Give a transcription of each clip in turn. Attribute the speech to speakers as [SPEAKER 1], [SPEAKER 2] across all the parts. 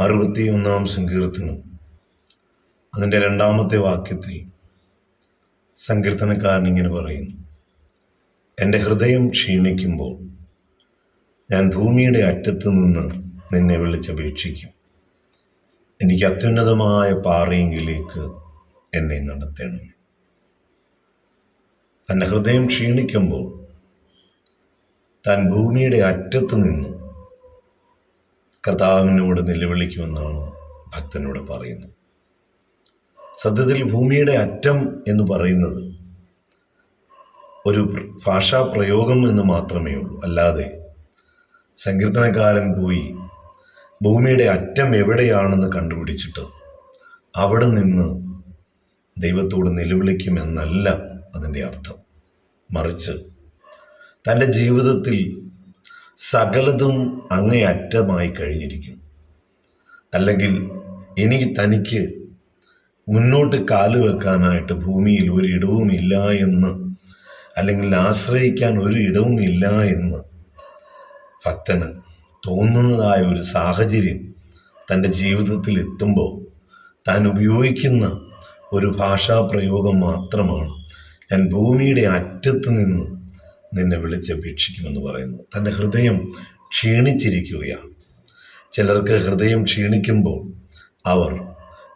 [SPEAKER 1] അറുപത്തിയൊന്നാം സങ്കീർത്തനം. അതിന്റെ രണ്ടാമത്തെ വാക്യത്തിൽ സങ്കീർത്തനക്കാരൻ ഇങ്ങനെ പറയുന്നു. എന്റെ ഹൃദയം ക്ഷീണിക്കുമ്പോൾ ഞാൻ ഭൂമിയുടെ അറ്റത്ത് നിന്ന് നിന്നെ വിളിച്ചപേക്ഷിക്കും. എനിക്ക് അത്യുന്നതമായ പാറയെങ്കിലേക്ക് എന്നെ നടത്തണം. തന്റെ ഹൃദയം ക്ഷീണിക്കുമ്പോൾ താൻ ഭൂമിയുടെ അറ്റത്ത് നിന്നും കർത്താവിനോട് നിലവിളിക്കുമെന്നാണ് ഭക്തനോട് പറയുന്നത്. സത്യത്തിൽ ഭൂമിയുടെ അറ്റം എന്ന് പറയുന്നത് ഒരു ഭാഷാ പ്രയോഗം എന്ന് മാത്രമേ ഉള്ളൂ. അല്ലാതെ സങ്കീർത്തനക്കാരൻ പോയി ഭൂമിയുടെ അറ്റം എവിടെയാണെന്ന് കണ്ടുപിടിച്ചിട്ട് അവിടെ നിന്ന് ദൈവത്തോട് നിലവിളിക്കുമെന്നല്ല അതിന്റെ അർത്ഥം. മറിച്ച് തന്റെ ജീവിതത്തിൽ സകലതും അങ്ങേയറ്റമായി കഴിഞ്ഞിരിക്കും. അല്ലെങ്കിൽ എനിക്ക് തനിക്ക് മുന്നോട്ട് കാൽ വെക്കാനായിട്ട് ഭൂമിയിൽ ഒരിടവും ഇല്ല എന്ന് അല്ലെങ്കിൽ ആശ്രയിക്കാൻ ഒരു ഇല്ല എന്ന് ഭക്തന് തോന്നുന്നതായ ഒരു സാഹചര്യം തന്റെ ജീവിതത്തിൽ എത്തുമ്പോൾ താൻ ഉപയോഗിക്കുന്ന ഒരു ഭാഷാ പ്രയോഗം മാത്രമാണ്. ഞാൻ ഭൂമിയുടെ അറ്റത്ത് നിന്ന് നിന്നെ വിളിച്ചപേക്ഷിക്കുമെന്ന് പറയുന്നു. തന്റെ ഹൃദയം ക്ഷീണിച്ചിരിക്കുകയാണ്. ചിലർക്ക് ഹൃദയം ക്ഷീണിക്കുമ്പോൾ അവർ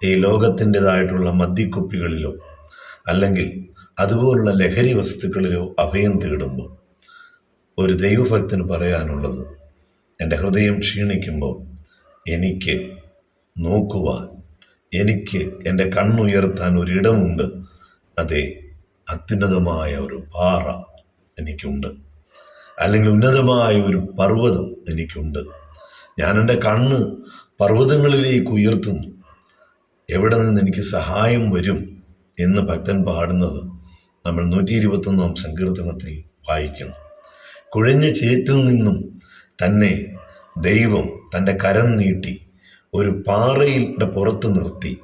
[SPEAKER 1] ഈ ലോകത്തിന്റെതായിട്ടുള്ള മദ്യക്കുപ്പികളിലോ അല്ലെങ്കിൽ അതുപോലുള്ള ലഹരി വസ്തുക്കളിലോ അഭയം തേടുമ്പോൾ ഒരു ദൈവഭക്തന് പറയാനുള്ളത് എന്റെ ഹൃദയം ക്ഷീണിക്കുമ്പോൾ എനിക്ക് നോക്കുവാൻ എനിക്ക് എന്റെ കണ്ണുയർത്താൻ ഒരിടമുണ്ട് അതെ അത്യുന്നതമായ ഒരു പാറ എനിക്കുണ്ട്. അല്ലെങ്കിൽ ഉന്നതമായ ഒരു പർവതം എനിക്കുണ്ട്. ഞാൻ എന്റെ കണ്ണ് പർവതങ്ങളിലേക്ക് ഉയർത്തുന്നു. എവിടെ നിന്ന് എനിക്ക് സഹായം വരും എന്ന് ഭക്തൻ പാടുന്നത് നമ്മൾ നൂറ്റി ഇരുപത്തൊന്നാം സങ്കീർത്തനത്തിൽ വായിക്കുന്നു. കുഴഞ്ഞ ചേറ്റിൽ നിന്നും തന്നെ ദൈവം തന്റെ കരം നീട്ടി ഒരു പാറയുടെ പുറത്ത് നിർത്തി.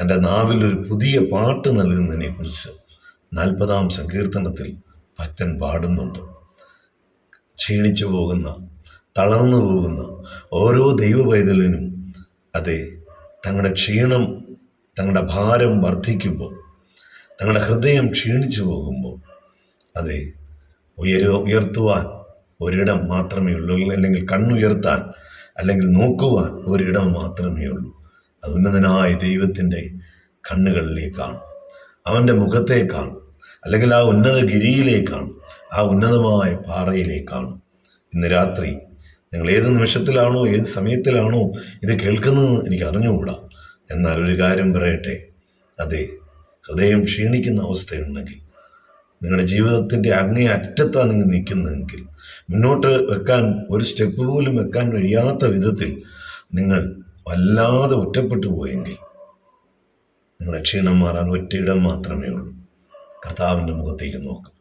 [SPEAKER 1] തന്റെ നാവിൽ ഒരു പുതിയ പാട്ട് നൽകുന്നതിനെക്കുറിച്ച് നാൽപ്പതാം സങ്കീർത്തനത്തിൽ ഭക്തൻ പാടുന്നുണ്ട് ക്ഷീണിച്ചു പോകുന്ന തളർന്നു പോകുന്ന ഓരോ ദൈവ പൈതലിനും അതെ തങ്ങളുടെ ക്ഷീണം തങ്ങളുടെ ഭാരം വർദ്ധിക്കുമ്പോൾ തങ്ങളുടെ ഹൃദയം ക്ഷീണിച്ചു പോകുമ്പോൾ അതെ ഉയര ഉയർത്തുവാൻ ഒരിടം മാത്രമേ ഉള്ളൂ. അല്ലെങ്കിൽ കണ്ണുയർത്താൻ അല്ലെങ്കിൽ നോക്കുവാൻ ഒരിടം മാത്രമേ ഉള്ളൂ. അത് ഉന്നതനായ ദൈവത്തിന്റെ കണ്ണുകളിലേക്കാണ്. അവന്റെ മുഖത്തേക്കാണ് അല്ലെങ്കിൽ ആ ഉന്നത ഗിരിയിലേക്കാണ് ആ ഉന്നതമായ പാറയിലേക്കാണ് ഇന്ന് രാത്രി. നിങ്ങൾ ഏത് നിമിഷത്തിലാണോ ഏത് സമയത്തിലാണോ ഇത് കേൾക്കുന്നതെന്ന് എനിക്ക് അറിഞ്ഞുകൂടാ. എന്നാൽ ഒരു കാര്യം പറയട്ടെ. അതെ ഹൃദയം ക്ഷീണിക്കുന്ന അവസ്ഥയുണ്ടെങ്കിൽ നിങ്ങളുടെ ജീവിതത്തിന്റെ അങ്ങേ അറ്റത്താണ് നിങ്ങൾ നിൽക്കുന്നതെങ്കിൽ മുന്നോട്ട് വെക്കാൻ ഒരു സ്റ്റെപ്പ് പോലും വെക്കാൻ കഴിയാത്ത വിധത്തിൽ നിങ്ങൾ വല്ലാതെ ഒറ്റപ്പെട്ടു പോയെങ്കിൽ നിങ്ങളുടെ ക്ഷീണം മാറാൻ ഒറ്റയിടം മാത്രമേ ഉള്ളൂ. കർത്താവിന്റെ മുഖത്തേക്ക് നോക്കും.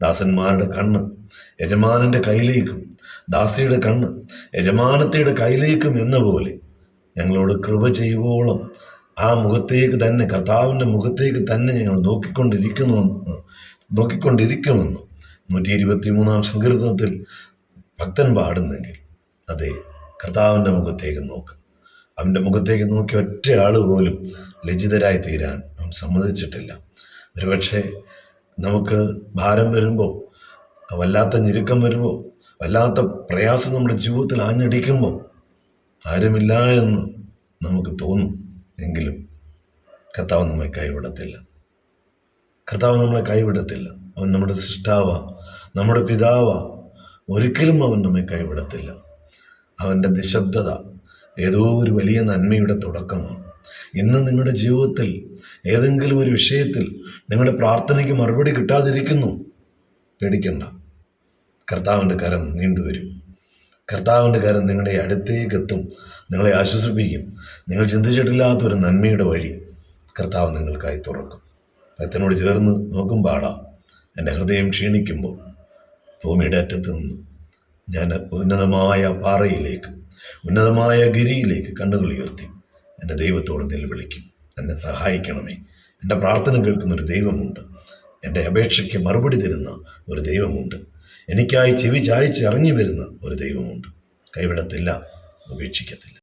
[SPEAKER 1] ദാസന്മാരുടെ കണ്ണ് യജമാനന്റെ കയ്യിലേക്കും ദാസിയുടെ കണ്ണ് യജമാനത്തിയുടെ കയ്യിലേക്കും എന്ന പോലെ ഞങ്ങളോട് കൃപ ചെയ്യുവോളം ആ മുഖത്തേക്ക് തന്നെ കർത്താവിന്റെ മുഖത്തേക്ക് തന്നെ ഞങ്ങൾ നോക്കിക്കൊണ്ടിരിക്കുന്നുവെന്ന് നോക്കിക്കൊണ്ടിരിക്കുമെന്ന് നൂറ്റി ഇരുപത്തി മൂന്നാം സങ്കീർത്തനത്തിൽ ഭക്തൻ പാടുന്നെങ്കിൽ അതെ കർത്താവിന്റെ മുഖത്തേക്ക് നോക്ക്. അവന്റെ മുഖത്തേക്ക് നോക്കി ഒറ്റ ആൾ പോലും ലജ്ജിതരായി തീരാൻ അവൻ സമ്മതിച്ചിട്ടില്ല. ഒരുപക്ഷെ നമുക്ക് ഭാരം വരുമ്പോൾ വല്ലാത്ത ഞെരുക്കം വരുമ്പോൾ വല്ലാത്ത പ്രയാസം നമ്മുടെ ജീവിതത്തിൽ ആഞ്ഞടിക്കുമ്പോൾ ആരുമില്ല എന്ന് നമുക്ക് തോന്നും. എങ്കിലും കർത്താവ് നമ്മെ കൈവിടത്തില്ല. കർത്താവ് നമ്മളെ കൈവിടത്തില്ല. അവൻ നമ്മുടെ സൃഷ്ടാവ നമ്മുടെ പിതാവ. ഒരിക്കലും അവൻ നമ്മെ കൈവിടത്തില്ല. അവന്റെ നിശബ്ദത ഏതോ ഒരു വലിയ നന്മയുടെ തുടക്കമാണ്. ഇന്ന് നിങ്ങളുടെ ജീവിതത്തിൽ ഏതെങ്കിലും ഒരു വിഷയത്തിൽ നിങ്ങളുടെ പ്രാർത്ഥനയ്ക്ക് മറുപടി കിട്ടാതിരിക്കുന്നു പേടിക്കണ്ട. കർത്താവിന്റെ കരം നീണ്ടുവരും കർത്താവിന്റെ കരം നിങ്ങളുടെ അടുത്തേക്കെത്തും നിങ്ങളെ ആശ്വസിപ്പിക്കും. നിങ്ങൾ ചിന്തിച്ചിട്ടില്ലാത്ത ഒരു നന്മയുടെ വഴി കർത്താവ് നിങ്ങൾക്കായി തുറക്കും. ഭക്തനോട് ചേർന്ന് നോക്കും പാടാം എന്റെ ഹൃദയം ക്ഷീണിക്കുമ്പോൾ ഭൂമിയുടെ അറ്റത്ത് നിന്ന് ഞാൻ ഉന്നതമായ പാറയിലേക്ക് ഉന്നതമായ ഗിരിയിലേക്ക് കണ്ണുകൾ ഉയർത്തി. എന്റെ ദൈവത്തോട് നിലവിളിക്കും എന്നെ സഹായിക്കണമേ. എന്റെ പ്രാർത്ഥന കേൾക്കുന്ന ഒരു ദൈവമുണ്ട്. എന്റെ അപേക്ഷയ്ക്ക് മറുപടി തരുന്ന ഒരു ദൈവമുണ്ട്. എനിക്കായി ചെവി ചായച്ച് ഇറങ്ങി വരുന്ന ഒരു ദൈവമുണ്ട്. കൈവിടത്തില്ല ഉപേക്ഷിക്കത്തില്ല.